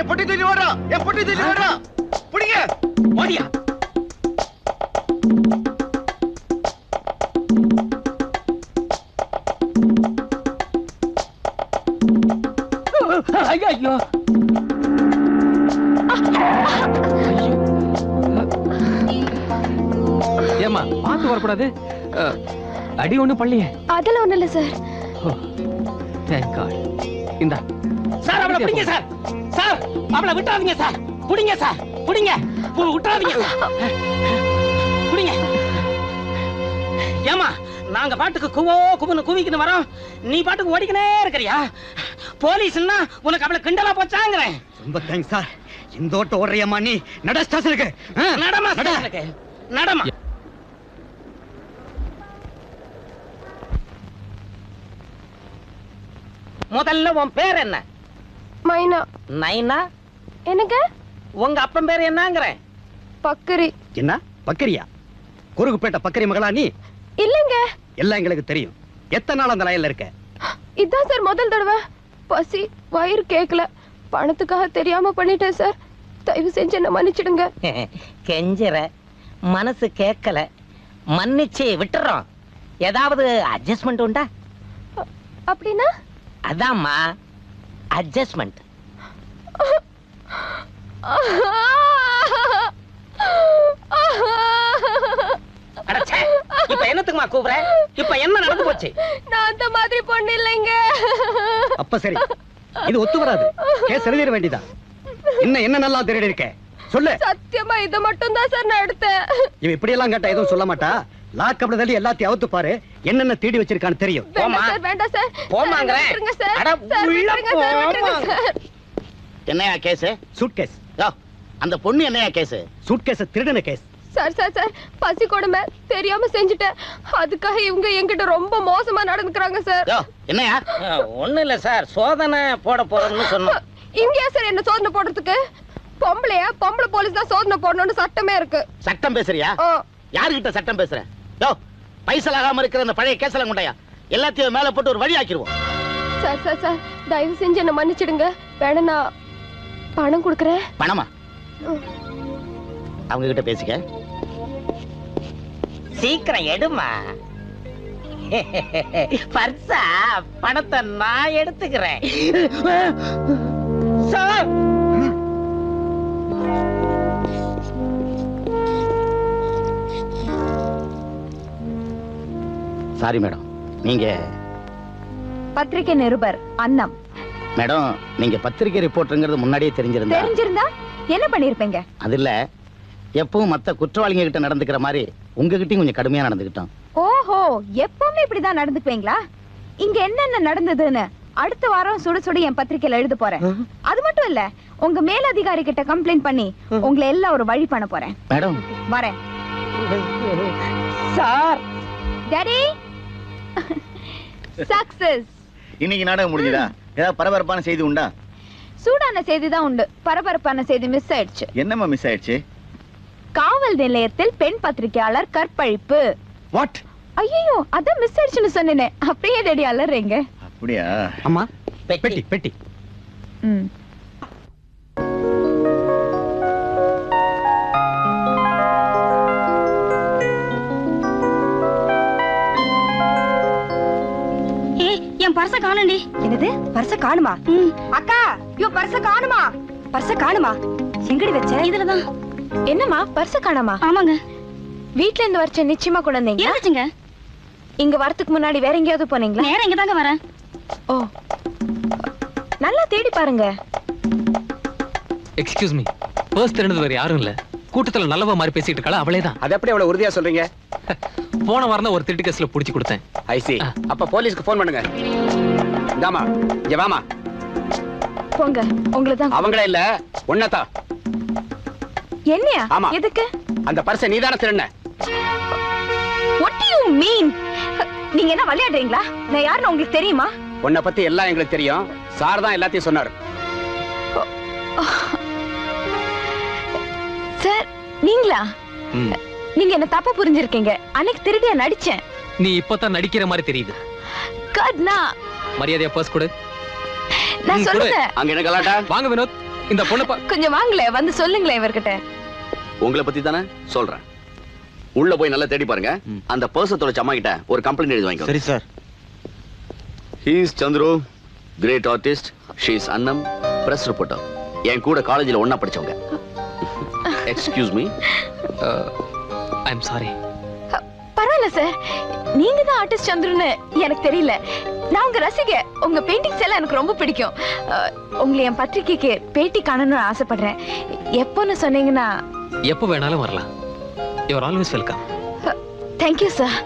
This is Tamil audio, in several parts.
என் பொட்டி தூக்கி ஓடுறா என் பொட்டி தூக்கி ஓடுறா. பிடிங்க. ஓடியா. ஐயோ. ஏமா பார்த்து வரக்கூடாது? அடி ஒண்ணும் பள்ளியே அதெல்லாம் ஒண்ணும் இல்ல சார். தேங்க் காட் இந்தா. சார் அவளை பிடிங்க சார். சார் அவளை விட்டாதீங்க சார். பிடிங்க சார் பிடிங்க. சார். பிடிங்க. ஏமா நாங்க பாட்டுக்கு குவோ குவுன்னு குவிக்கின்னு வரோம். நீ பாட்டுக்கு ஓடிக்கினே இருக்கிறியா? போலீஸ்னா உனக்கு அவளை கிண்டலா போச்சாங்கிறேன். ரொம்ப தேங்க்ஸ் சார். இந்த ஓட்ட ஓடுறியம்மா நீ. நட ஸ்டேஷனுக்கு ஆ, நடமா நட. ஸ்டேஷனுக்கு. நடமா? முதல்ல உன் பேர் என்ன? மைனா. நைனா எனக்கு உங்க அப்பன் பேர் என்னங்கிறேன் பக்கரி. என்ன? பக்கரியா? குறுகுப்பேட்டை பக்கரி மகளா நீ? இல்லங்க. எல்லாம் எங்களுக்கு தெரியும். எத்தனை நாள் அந்த லைன்ல இருக்க? இதான் சார் முதல் தடவை. பசி வயிறு கேக்கல. பணத்துக்காக தெரியாம பண்ணிட்டேன் சார். தயவு செஞ்சு என்ன மன்னிச்சிடுங்க. கெஞ்சற. மனசு கேட்கல மன்னிச்சு விட்டுறோம். ஏதாவது அட்ஜஸ்ட்மெண்ட் உண்டா? அப்படின்னா? அதாம்மா. அட்ஜஸ்ட்மெண்ட். இப்ப என்னத்துக்குமா கூப்பிடுற இப்ப என்ன நடந்து போச்சு? நான் அந்த மாதிரி பொண்ணு இல்லைங்க. அப்ப சரி இது ஒத்து வராது. கேஸ் எழுதிட வேண்டியதா? இன்னும் என்ன நல்லா திருடி இருக்க சொல்லு. சத்தியமா இதை மட்டும் தான் சார் நான் எடுத்தேன். இவ இப்படி எல்லாம் கேட்டா எதுவும் சொல்ல மாட்டா? லாக்கப்ல தள்ளி எல்லாத்தையும் அவுத்து பாரு. என்னென்ன தேடி வச்சிருக்கான்னு தெரியும். போம்மா. வேண்டாம் சார். வேண்டாம் சார். விட்டுருங்க அட, உள்ள. என்னையா கேஸ்? சூட் கேஸ் அந்த பொண்ணு என்னையா கேஸ்? சூட் கேஸ் திருடின கேஸ் சார் சார் சார் பசி கொடுமை. தெரியாம செஞ்சுட்டேன். அதுக்காக இவங்க என்கிட்ட ரொம்ப மோசமா நடந்துக்கிறாங்க சார். என்னையா? ஒண்ணு இல்ல சார். சோதனை போட போறோம்னு சொன்னோம். இங்கேயா சார் என்ன சோதனை போடுறதுக்கு? பொம்பளையா? பொம்பளை போலீஸ் தான் சோதனை போடணும்னு சட்டமே இருக்கு. சட்டம் பேசுறியா? யாருகிட்ட சட்டம் பேசுற? யோ பைசலாகாம இருக்கிற அந்த பழைய கேசலாம் கொண்டாயா எல்லாத்தையும் மேல போட்டு ஒரு வழி ஆக்கிடுவோம். சார் சார் சார் தயவு செஞ்சு என்ன மன்னிச்சிடுங்க. வேணா நான் பணம் கொடுக்குறேன். பணமா. அவங்க கிட்ட பேசிக்க. சீக்கிரம் எடுமா. பர்சா பணத்தை நான் எடுத்துக்கிறேன். சார்! சாரி மேடம் நீங்க பத்திரிகை நிருபர் அன்னம். மேடம் நீங்க பத்திரிகை ரிப்போர்ட்டுங்கிறது முன்னாடியே தெரிஞ்சிருந்தா தெரிஞ்சிருந்தா என்ன பண்ணிருப்பீங்க? அது இல்ல. எப்பவும் மத்த குற்றவாளிங்க கிட்ட நடந்துக்கிற மாதிரி உங்ககிட்டயும் கொஞ்சம் கடுமையா நடந்துக்கிட்டோம். ஓஹோ எப்பவுமே இப்படிதான் நடந்துக்குவீங்களா? இங்க என்னென்ன நடந்ததுன்னு அடுத்த வாரம் சுட சுட என் பத்திரிக்கையில எழுத போறேன். அது மட்டும் இல்ல உங்க மேலதிகாரி கிட்ட கம்ப்ளைண்ட் பண்ணி உங்களை எல்லாம் ஒரு வழி பண்ண போறேன். மேடம் வரேன். சார். டாடி சக்சஸ் இன்னைக்கு நாடகம் முடிஞ்சதா? ஏதாவது பரபரப்பான செய்தி உண்டா? சூடான செய்தி தான் உண்டு. பரபரப்பான செய்தி மிஸ் ஆயிடுச்சு. என்னம்மா மிஸ் ஆயிடுச்சு? காவல் நிலையத்தில் பெண் பத்திரிகையாளர் கற்பழிப்பு. வாட் ஐயோ அதான் மிஸ் ஆயிடுச்சுன்னு சொன்னேனே. அப்படியே டேடி அலறீங்க அப்படியா? அம்மா பெட்டி. பெட்டி பெட்டி. ம். என்னது? பர்ச காணுமா? அக்கா யோ பர்ச காணுமா? பர்ச காணுமா? எங்கடி வச்ச? இதுலதான். என்னம்மா பர்ச காணாமா? ஆமாங்க. வீட்ல இருந்து வரச்ச நிச்சயமா கொண்டு வந்தீங்க இருந்துச்சுங்க இங்க வரதுக்கு முன்னாடி வேற எங்கேயாவது போனீங்களா? நேரம் இங்க தாங்க வரேன். ஓ. நல்லா தேடி பாருங்க. எக்ஸ்கியூஸ் மீ பர்ஸ் திருடுறது வேற யாரும் இல்ல. கூட்டத்துல நல்லவா மாதிரி பேசிட்டு இருக்காளா? அவளே தான் அது எப்படி அவ்வளவு உறுதியா சொல்றீங்க? போன வாரம் தான் ஒரு திருட்டு கேஸ்ல புடிச்சு கொடுத்தேன். ஐசி அப்ப போலீஸ்க்கு ஃபோன் பண்ணுங்க. இந்தாமா இங்க வாமா போங்க. உங்களை தான் அவங்களே இல்ல. உன்னதா என்னையா? ஆமா. எதுக்கு? அந்த பர்ஸை நீதானே திருண்ண வாட் யூ மீன் நீங்க என்ன விளையாடுறீங்களா? நான் யாருன்னு உங்களுக்கு தெரியுமா? உன்னை பத்தி எல்லாம் எங்களுக்கு தெரியும். சார் தான் எல்லாத்தையும் சொன்னாரு. சார் நீங்களா? ம். நீங்க என்ன தப்பா புரிஞ்சிருக்கீங்க. அன்னைக்கு திருடியா நடிச்சேன். நீ இப்பதான் நடிக்கிற மாதிரி தெரியுது. கட்னா மரியாதையா பர்ஸ் கொடு. நான் சொல்லுங்க. அங்க என்ன கலாட்டா? வாங்க வினோத் இந்த பொண்ணை கொஞ்சம் வாங்களே வந்து சொல்லுங்களேன் இவர்கிட்ட. உங்களை பத்தி தானே சொல்றேன். உள்ள போய் நல்லா தேடி பாருங்க. அந்த பர்ஸ தொலைச்ச அம்மா கிட்ட ஒரு கம்ப்ளைண்ட் எழுதி வாங்கிக்கோ. சரி sir. He's Chandru great artist she's Annam press reporter என் கூட காலேஜில் ஒண்ணா படிச்சவங்க. Excuse me I am sorry பரவாயில்ல சார் நீங்க தான் ஆர்டிஸ்ட் சந்துருன்னு எனக்கு தெரியல. நான் உங்க ரசிகை. உங்க பெயிண்டிங்ஸ் எல்லாம் எனக்கு ரொம்ப பிடிக்கும். உங்களை என் பத்திரிக்கைக்கு பேட்டி காணணும்னு ஆசைப்படுறேன். எப்போன்னு சொன்னீங்கன்னா எப்போ வேணாலும் வரலாம். You're always welcome thank you sir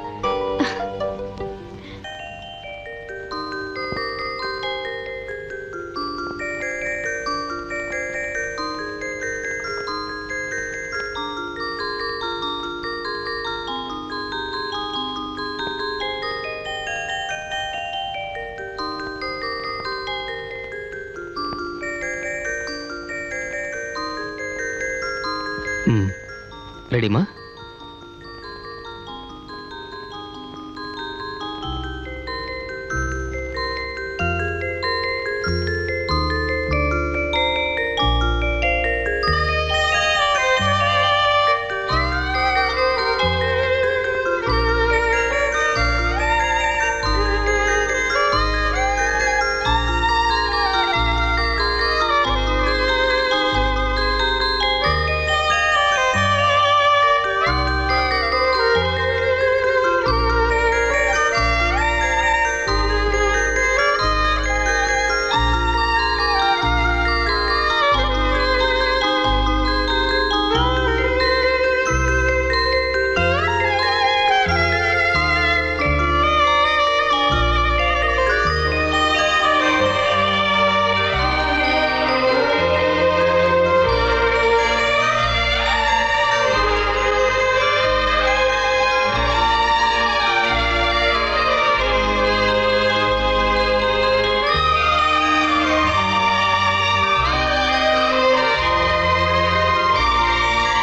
ம்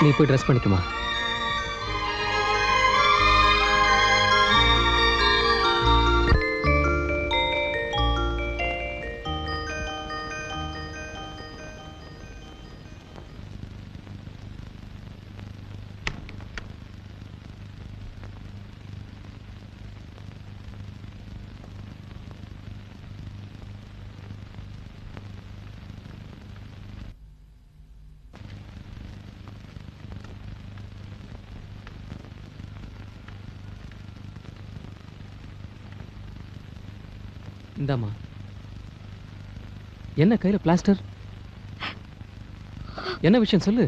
நீ போய் ட்ரெஸ் பண்ணிக்குமா இந்தாம்மா. என்ன கையில் பிளாஸ்டர்? என்ன விஷயம் சொல்லு.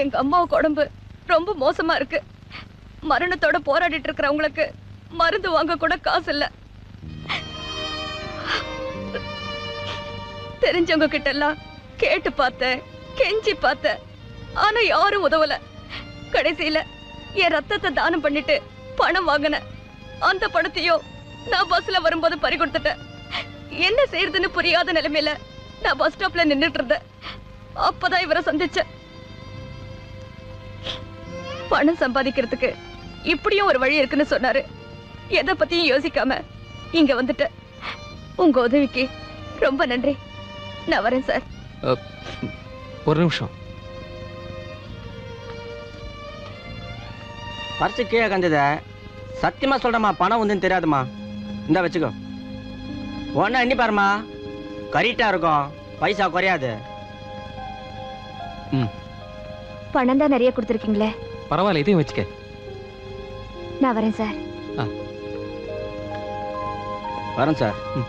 எங்க அம்மாவுக்கு உடம்பு ரொம்ப மோசமா இருக்கு. மரணத்தோட போராடிட்டு இருக்கிறவங்களுக்கு மருந்து வாங்க கூட காசு இல்ல. தெரிஞ்சவங்க கிட்ட எல்லாம் கேட்டு பார்த்தேன் கெஞ்சி பார்த்தேன். ஆனா யாரும் உதவல. கடைசியில என் ரத்தத்தை தானம் பண்ணிட்டு பணம் வாங்கினேன். அந்த பணத்தையும் நான் பஸ்ல வரும்போது பறி கொடுத்துட்டேன் என்ன செய்யறதுன்னு புரியாத நிலைமையில நான் பஸ் ஸ்டாப்ல நின்னுட்டு இருந்தேன். அப்பதான் இவரை சந்திச்சேன். பணம் சம்பாதிக்கிறதுக்கு இப்படியும் ஒரு வழி இருக்குன்னு சொன்னாரு. எதை பத்தியும் யோசிக்காம இங்க வந்துட்டேன். உங்க உதவிக்கு ரொம்ப நன்றி. நான் வரேன் சார். ஒரு நிமிஷம். பர்ஸு கீழே கந்தத. சத்தியமா சொல்றேம்மா பணம் வந்துன்னு தெரியாதுமா இந்த வச்சுக்கோ. ஒன்னா எண்ணி பாருமா கரெக்டா இருக்கும். பைசா குறையாது. பணம் தான் நிறைய கொடுத்துருக்கீங்களே. பரவாயில்ல இதையும் வச்சுக்க. நான் வரேன் சார். வரேன் சார். ம்.